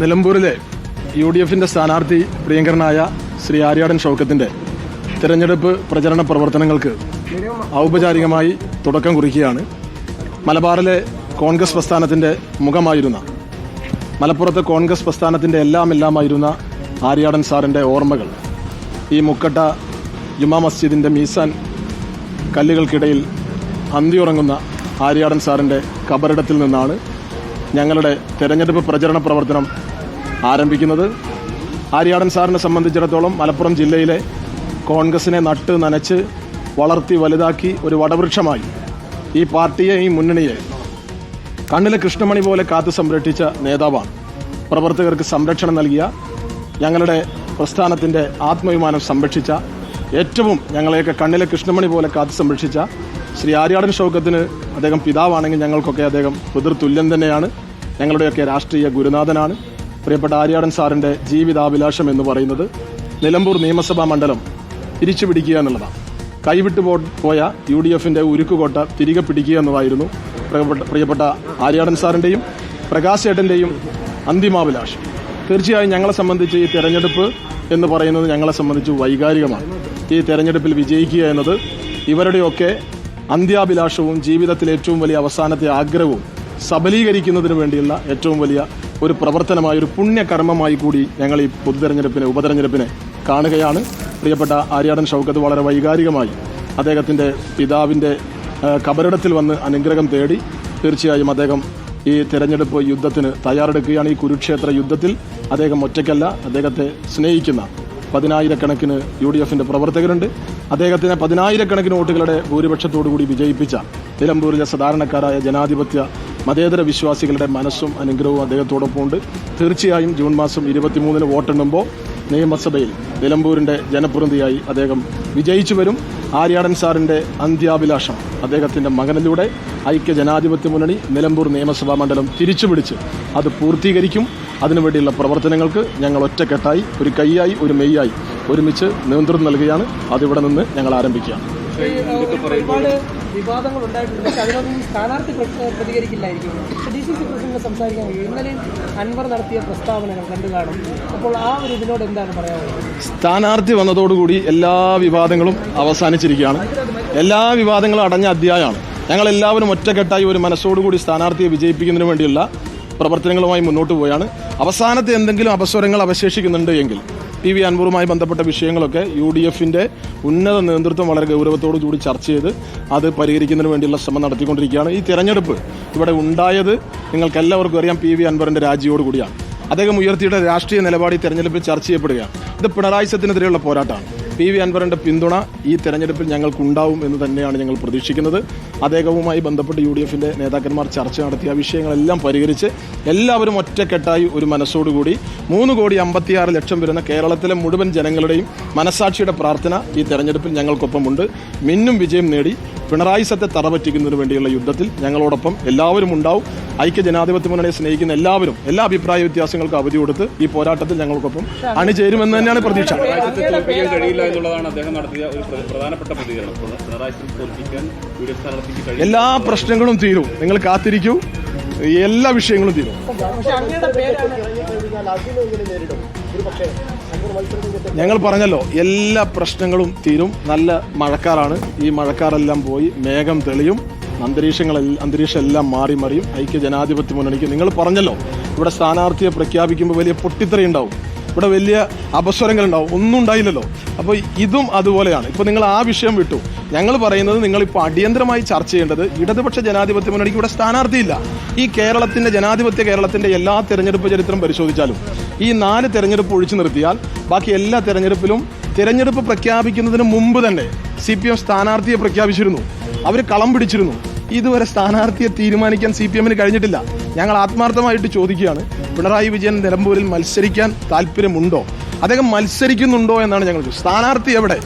നിലമ്പൂരിലെ U D എഫിന്റെ സ്ഥാനാർത്ഥി പ്രിയങ്കരനായ ശ്രീ ആര്യാടൻ ഷൗക്കത്തിന്റെ തെരഞ്ഞെടുപ്പ് പ്രചരണ പ്രവർത്തനങ്ങൾക്ക് ഔപചാരികമായി തുടക്കം കുറിക്കുകയാണ്. മലബാറിലെ കോൺഗ്രസ് പ്രസ്ഥാനത്തിന്റെ മുഖമായിരുന്ന മലപ്പുറത്തെ കോൺഗ്രസ് പ്രസ്ഥാനത്തിന്റെ എല്ലാം എല്ലാമായിരുന്ന ആര്യാടൻ സാറിന്റെ ഓർമ്മകൾ ഈ മുക്കട്ട ജുമാ മസ്ജിദിന്റെ മീസാൻ കല്ലുകൾക്കിടയിൽ അന്തിയുറങ്ങുന്ന ആര്യാടൻ സാറിന്റെ കബറിടത്തിൽ നിന്നാണ് ഞങ്ങളുടെ തെരഞ്ഞെടുപ്പ് പ്രചരണ പ്രവർത്തനം ആരംഭിക്കുന്നത് ആര്യാടൻ സാറിനെ സംബന്ധിച്ചിടത്തോളം മലപ്പുറം ജില്ലയിലെ കോൺഗ്രസിനെ നട്ട് നനച്ച് വളർത്തി വലുതാക്കി ഒരു വടവൃക്ഷമായി ഈ പാർട്ടിയെ ഈ മുന്നണിയെ കണ്ണിലെ കൃഷ്ണമണി പോലെ കാത്തു സംരക്ഷിച്ച നേതാവാണ്. പ്രവർത്തകർക്ക് സംരക്ഷണം നൽകിയ ഞങ്ങളുടെ പ്രസ്ഥാനത്തിന്റെ ആത്മവിമാനം സംരക്ഷിച്ച ഏറ്റവും ഞങ്ങളെയൊക്കെ കണ്ണിലെ കൃഷ്ണമണി പോലെ കാത്തു സംരക്ഷിച്ച ശ്രീ ആര്യാടൻ ഷൗക്കത്തിന് അദ്ദേഹം പിതാവാണെങ്കിൽ ഞങ്ങൾക്കൊക്കെ അദ്ദേഹം പിതൃ തുല്യം തന്നെയാണ്. ഞങ്ങളുടെയൊക്കെ രാഷ്ട്രീയ ഗുരുനാഥനാണ്. പ്രിയപ്പെട്ട ആര്യാടൻ സാറിന്റെ ജീവിതാഭിലാഷം എന്ന് പറയുന്നത് നിലമ്പൂർ നിയമസഭാ മണ്ഡലം തിരിച്ചു പിടിക്കുക എന്നുള്ളതാണ്. കൈവിട്ടു പോയ യു ഡി എഫിന്റെ ഉരുക്കുകോട്ട തിരികെ പിടിക്കുക എന്നതായിരുന്നു പ്രിയപ്പെട്ട ആര്യാടൻ സാറിന്റെയും പ്രകാശ് ഏട്ടന്റെയും അന്തിമാഭിലാഷം. തീർച്ചയായും ഞങ്ങളെ സംബന്ധിച്ച് ഈ തെരഞ്ഞെടുപ്പ് എന്ന് പറയുന്നത് ഞങ്ങളെ സംബന്ധിച്ച് വൈകാരികമാണ്. ഈ തെരഞ്ഞെടുപ്പിൽ വിജയിക്കുക എന്നത് ഇവരുടെയൊക്കെ അന്ത്യാഭിലാഷവും ജീവിതത്തിലെ ഏറ്റവും വലിയ അവസാനത്തെ ആഗ്രഹവും സബലീകരിക്കുന്നതിന് വേണ്ടിയുള്ള ഏറ്റവും വലിയ ഒരു പ്രവർത്തനമായി ഒരു പുണ്യകർമ്മമായി കൂടി ഞങ്ങൾ ഈ പൊതുതെരഞ്ഞെടുപ്പിനെ ഉപതെരഞ്ഞെടുപ്പിനെ കാണുകയാണ്. പ്രിയപ്പെട്ട ആര്യാടൻ ഷൗക്കത്ത് വളരെ വൈകാരികമായി അദ്ദേഹത്തിന്റെ പിതാവിന്റെ ആ, കബറിടത്തിൽ വന്ന് അനുഗ്രഹം തേടി തീർച്ചയായും അദ്ദേഹം ഈ തെരഞ്ഞെടുപ്പ് യുദ്ധത്തിന് തയ്യാറെടുക്കുകയാണ്. ഈ കുരുക്ഷേത്ര യുദ്ധത്തിൽ അദ്ദേഹം ഒറ്റയ്ക്കല്ല അദ്ദേഹത്തെ സ്നേഹിക്കുന്ന പതിനായിരക്കണക്കിന് യു ഡി എഫിന്റെ പ്രവർത്തകരുണ്ട്. അദ്ദേഹത്തിന് പതിനായിരക്കണക്കിന് വോട്ടുകളുടെ ഭൂരിപക്ഷത്തോടുകൂടി വിജയിപ്പിച്ച നിലമ്പൂരിലെ സാധാരണക്കാരായ ജനാധിപത്യ മതേതര വിശ്വാസികളുടെ മനസ്സും അനുഗ്രഹവും അദ്ദേഹത്തോടൊപ്പം ഉണ്ട് തീർച്ചയായും ജൂൺ മാസം ഇരുപത്തിമൂന്നിന് വോട്ടെണ്ണുമ്പോൾ നിയമസഭയിൽ നിലമ്പൂരിന്റെ ജനപ്രതിനിധിയായി അദ്ദേഹം വിജയിച്ചു വരും. ആര്യാടൻ സാറിന്റെ അന്ത്യാഭിലാഷം അദ്ദേഹത്തിന്റെ മകനിലൂടെ ഐക്യ ജനാധിപത്യ മുന്നണി നിലമ്പൂർ നിയമസഭാ മണ്ഡലം തിരിച്ചുപിടിച്ച് അത് പൂർത്തീകരിക്കും. അതിനുവേണ്ടിയുള്ള പ്രവർത്തനങ്ങൾക്ക് ഞങ്ങൾ ഒറ്റക്കെട്ടായി ഒരു കൈയായി ഒരു മെയ്യായി ഒരുമിച്ച് നേതൃത്വം നൽകുകയാണ്. അതിവിടെ നിന്ന് ഞങ്ങൾ ആരംഭിക്കുകയാണ് ഒരുപാട് വിവാദങ്ങൾ ഉണ്ടായിട്ടുണ്ട്. പക്ഷെ അതിനൊന്നും സ്ഥാനാർത്ഥി പ്ര- പ്രതികരിക്കില്ലായിരിക്കും. ഡി സി സി പ്രസിഡന്റ് സംസാരിക്കാൻ കഴിയും. ഇന്നലെയും അൻവർ നടത്തിയ പ്രസ്താവനകൾ കണ്ടു കാണും. അപ്പോൾ ആ ഒരു ഇതിനോട് എന്താണ് പറയാനുള്ളത്? സ്ഥാനാർത്ഥി വന്നതോടുകൂടി എല്ലാ വിവാദങ്ങളും അവസാനിച്ചിരിക്കുകയാണ്. എല്ലാ വിവാദങ്ങളും അടഞ്ഞ അധ്യായമാണ്. ഞങ്ങൾ എല്ലാവരും ഒറ്റക്കെട്ടായി ഒരു മനസ്സോടുകൂടി സ്ഥാനാർത്ഥിയെ വിജയിപ്പിക്കുന്നതിന് വേണ്ടിയുള്ള പ്രവർത്തനങ്ങളുമായി മുന്നോട്ട് പോയാണ്. അവസാനത്തെ എന്തെങ്കിലും അപസ്വരങ്ങൾ അവശേഷിക്കുന്നുണ്ട് എങ്കിൽ പി വി അൻവറുമായി ബന്ധപ്പെട്ട വിഷയങ്ങളൊക്കെ യു ഡി എഫിന്റെ ഉന്നത നേതൃത്വം വളരെ ഗൗരവത്തോടു കൂടി ചർച്ച ചെയ്ത് അത് പരിഹരിക്കുന്നതിന് വേണ്ടിയുള്ള ശ്രമം നടത്തിക്കൊണ്ടിരിക്കുകയാണ്. ഈ തെരഞ്ഞെടുപ്പ് ഇവിടെ ഉണ്ടായത് നിങ്ങൾക്കെല്ലാവർക്കും അറിയാം പി വി അൻവറിന്റെ രാജിയോട് കൂടിയാണ്. അദ്ദേഹം ഉയർത്തിയുടെ രാഷ്ട്രീയ നിലപാട് തെരഞ്ഞെടുപ്പിൽ ചർച്ച ചെയ്യപ്പെടുകയാണ്. ഇത് പിണറായി സത്തിനെതിരെയുള്ള പോരാട്ടമാണ്. പി വി അൻവറിന്റെ പിന്തുണ ഈ തെരഞ്ഞെടുപ്പിൽ ഞങ്ങൾക്കുണ്ടാവും എന്ന് തന്നെയാണ് ഞങ്ങൾ പ്രതീക്ഷിക്കുന്നത്. അദ്ദേഹവുമായി ബന്ധപ്പെട്ട് യു ഡി എഫിന്റെ നേതാക്കന്മാർ ചർച്ച നടത്തി ആ വിഷയങ്ങളെല്ലാം പരിഹരിച്ച് എല്ലാവരും ഒറ്റക്കെട്ടായി ഒരു മനസ്സോടുകൂടി മൂന്ന് കോടി അമ്പത്തിയാറ് ലക്ഷം വരുന്ന കേരളത്തിലെ മുഴുവൻ ജനങ്ങളുടെയും മനസാക്ഷിയുടെ പ്രാർത്ഥന ഈ തെരഞ്ഞെടുപ്പിൽ ഞങ്ങൾക്കൊപ്പമുണ്ട്. മിന്നും വിജയം നേടി. പിണറായി സത്തെ തറപറ്റിക്കുന്നതിന് വേണ്ടിയുള്ള യുദ്ധത്തിൽ ഞങ്ങളോടൊപ്പം എല്ലാവരും ഉണ്ടാവും. ഐക്യ ജനാധിപത്യ മുന്നണിയെ സ്നേഹിക്കുന്ന എല്ലാവരും എല്ലാ അഭിപ്രായ വ്യത്യാസങ്ങൾക്കും അവധി കൊടുത്ത് ഈ പോരാട്ടത്തിൽ ഞങ്ങൾക്കൊപ്പം അണിചേരുമെന്ന് തന്നെയാണ് പ്രതീക്ഷ. എല്ലാ പ്രശ്നങ്ങളും തീരും. നിങ്ങൾ കാത്തിരിക്കൂ. എല്ലാ വിഷയങ്ങളും തീരും. ഞങ്ങൾ പറഞ്ഞല്ലോ എല്ലാ പ്രശ്നങ്ങളും തീരും. നല്ല മഴക്കാറാണ് ഈ മഴക്കാറെല്ലാം പോയി മേഘം തെളിയും. അന്തരീക്ഷങ്ങളെല്ലാം അന്തരീക്ഷം എല്ലാം മാറി മറിയും. ഐക്യ ജനാധിപത്യ മുന്നണിക്ക് നിങ്ങൾ പറഞ്ഞല്ലോ ഇവിടെ സ്ഥാനാർത്ഥിയെ പ്രഖ്യാപിക്കുമ്പോൾ വലിയ പൊട്ടിത്തെറി ഉണ്ടാവും ഇവിടെ വലിയ അപസ്വരങ്ങൾ ഉണ്ടാവും ഒന്നും ഉണ്ടായില്ലല്ലോ. അപ്പോൾ ഇതും അതുപോലെയാണ്. ഇപ്പോൾ നിങ്ങൾ ആ വിഷയം വിട്ടു. ഞങ്ങൾ പറയുന്നത് നിങ്ങൾ ഇപ്പോൾ അടിയന്തരമായി ചർച്ച ചെയ്യേണ്ടത് ഇടതുപക്ഷ ജനാധിപത്യ മുന്നണിക്ക് ഇവിടെ സ്ഥാനാർത്ഥിയില്ല. ഈ കേരളത്തിന്റെ ജനാധിപത്യ കേരളത്തിന്റെ എല്ലാ തെരഞ്ഞെടുപ്പ് ചരിത്രം പരിശോധിച്ചാലും ഈ നാല് തെരഞ്ഞെടുപ്പ് ഒഴിച്ചു നിർത്തിയാൽ ബാക്കി എല്ലാ തെരഞ്ഞെടുപ്പിലും തെരഞ്ഞെടുപ്പ് പ്രഖ്യാപിക്കുന്നതിന് മുമ്പ് തന്നെ സി പി എം സ്ഥാനാർത്ഥിയെ പ്രഖ്യാപിച്ചിരുന്നു. അവർ കളം പിടിച്ചിരുന്നു. ഇതുവരെ സ്ഥാനാർത്ഥിയെ തീരുമാനിക്കാൻ സി പി എമ്മിന് കഴിഞ്ഞിട്ടില്ല. ഞങ്ങൾ ആത്മാർത്ഥമായിട്ട് ചോദിക്കുകയാണ് പിണറായി വിജയൻ നിലമ്പൂരിൽ മത്സരിക്കാൻ താല്പര്യമുണ്ടോ? അദ്ദേഹം മത്സരിക്കുന്നുണ്ടോ എന്നാണ് ഞങ്ങൾ സ്ഥാനാർത്ഥി എവിടെ?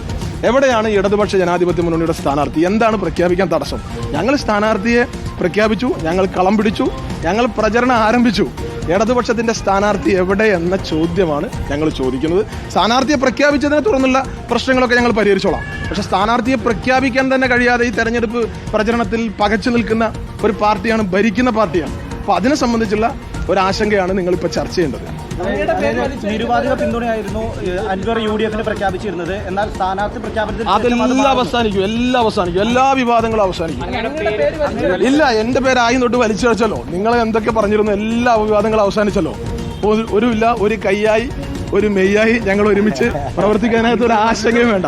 എവിടെയാണ് ഇടതുപക്ഷ ജനാധിപത്യ മുന്നണിയുടെ സ്ഥാനാർത്ഥി? എന്താണ് പ്രഖ്യാപിക്കാൻ തടസ്സം? ഞങ്ങൾ സ്ഥാനാർത്ഥിയെ പ്രഖ്യാപിച്ചു ഞങ്ങൾ കളം പിടിച്ചു ഞങ്ങൾ പ്രചരണം ആരംഭിച്ചു. ഇടതുപക്ഷത്തിന്റെ സ്ഥാനാർത്ഥി എവിടെ എന്ന ചോദ്യമാണ് ഞങ്ങൾ ചോദിക്കുന്നത്. സ്ഥാനാർത്ഥിയെ പ്രഖ്യാപിച്ചതിനെ തുടർന്നുള്ള പ്രശ്നങ്ങളൊക്കെ ഞങ്ങൾ പരിഹരിച്ചോളാം. പക്ഷെ സ്ഥാനാർത്ഥിയെ പ്രഖ്യാപിക്കാൻ തന്നെ കഴിയാതെ ഈ തെരഞ്ഞെടുപ്പ് പ്രചരണത്തിൽ പകച്ചു നിൽക്കുന്ന ഒരു പാർട്ടിയാണ് ഭരിക്കുന്ന പാർട്ടിയാണ്. അപ്പോൾ അതിനെ സംബന്ധിച്ചുള്ള ഒരാശങ്കയാണ് നിങ്ങളിപ്പോൾ ചർച്ച ചെയ്യേണ്ടത്. നിരുപാധിക പിന്തുണയായിരുന്നു അൻവർ യു ഡി എഫിന് പ്രഖ്യാപിച്ചിരുന്നത്. എന്നാൽ സ്ഥാനാർത്ഥി പ്രഖ്യാപനത്തിൽ അതെല്ലാം. അവസാനിക്കും എല്ലാം അവസാനിക്കും എല്ലാ വിവാദങ്ങളും അവസാനിക്കും. ഇല്ല എന്റെ പേര് ആയി തൊട്ട് വലിച്ചു വെച്ചല്ലോ. നിങ്ങൾ എന്തൊക്കെ പറഞ്ഞിരുന്നു എല്ലാ വിവാദങ്ങളും അവസാനിച്ചല്ലോ. ഒരു- ഒരു ഇല്ല ഒരു കൈയായി ഒരു മെയ്യായി ഞങ്ങൾ ഒരുമിച്ച് പ്രവർത്തിക്കാനായിട്ട് ഒരു ആശങ്കയും വേണ്ട.